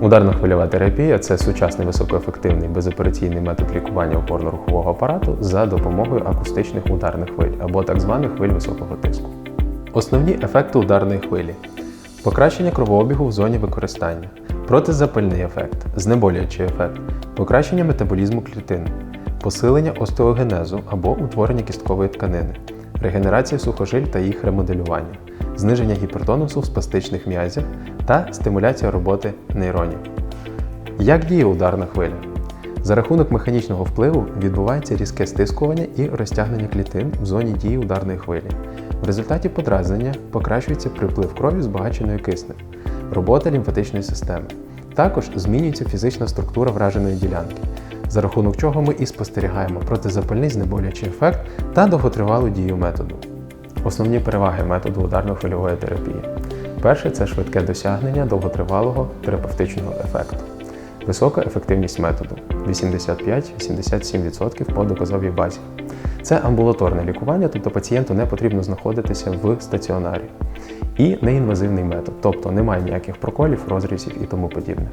Ударно-хвильова терапія це сучасний високоефективний безопераційний метод лікування опорно-рухового апарату за допомогою акустичних ударних хвиль або так званих хвиль високого тиску. Основні ефекти ударної хвилі: покращення кровообігу в зоні використання, протизапальний ефект, знеболюючий ефект, покращення метаболізму клітин, посилення остеогенезу або утворення кісткової тканини, регенерація сухожиль та їх ремоделювання, зниження гіпертонусу в спастичних м'язях та стимуляція роботи нейронів. Як діє ударна хвиля? За рахунок механічного впливу відбувається різке стискування і розтягнення клітин в зоні дії ударної хвилі. В результаті подразнення покращується приплив крові, збагаченої киснем, робота лімфатичної системи. Також змінюється фізична структура враженої ділянки, за рахунок чого ми і спостерігаємо протизапальний знеболюючий ефект та довготривалу дію методу. Основні переваги методу ударно-хвильової терапії. Перше це швидке досягнення довготривалого терапевтичного ефекту. Висока ефективність методу 85-87% по доказовій базі. Це амбулаторне лікування, тобто пацієнту не потрібно знаходитися в стаціонарі. І неінвазивний метод, тобто немає ніяких проколів, розрізів і тому подібне.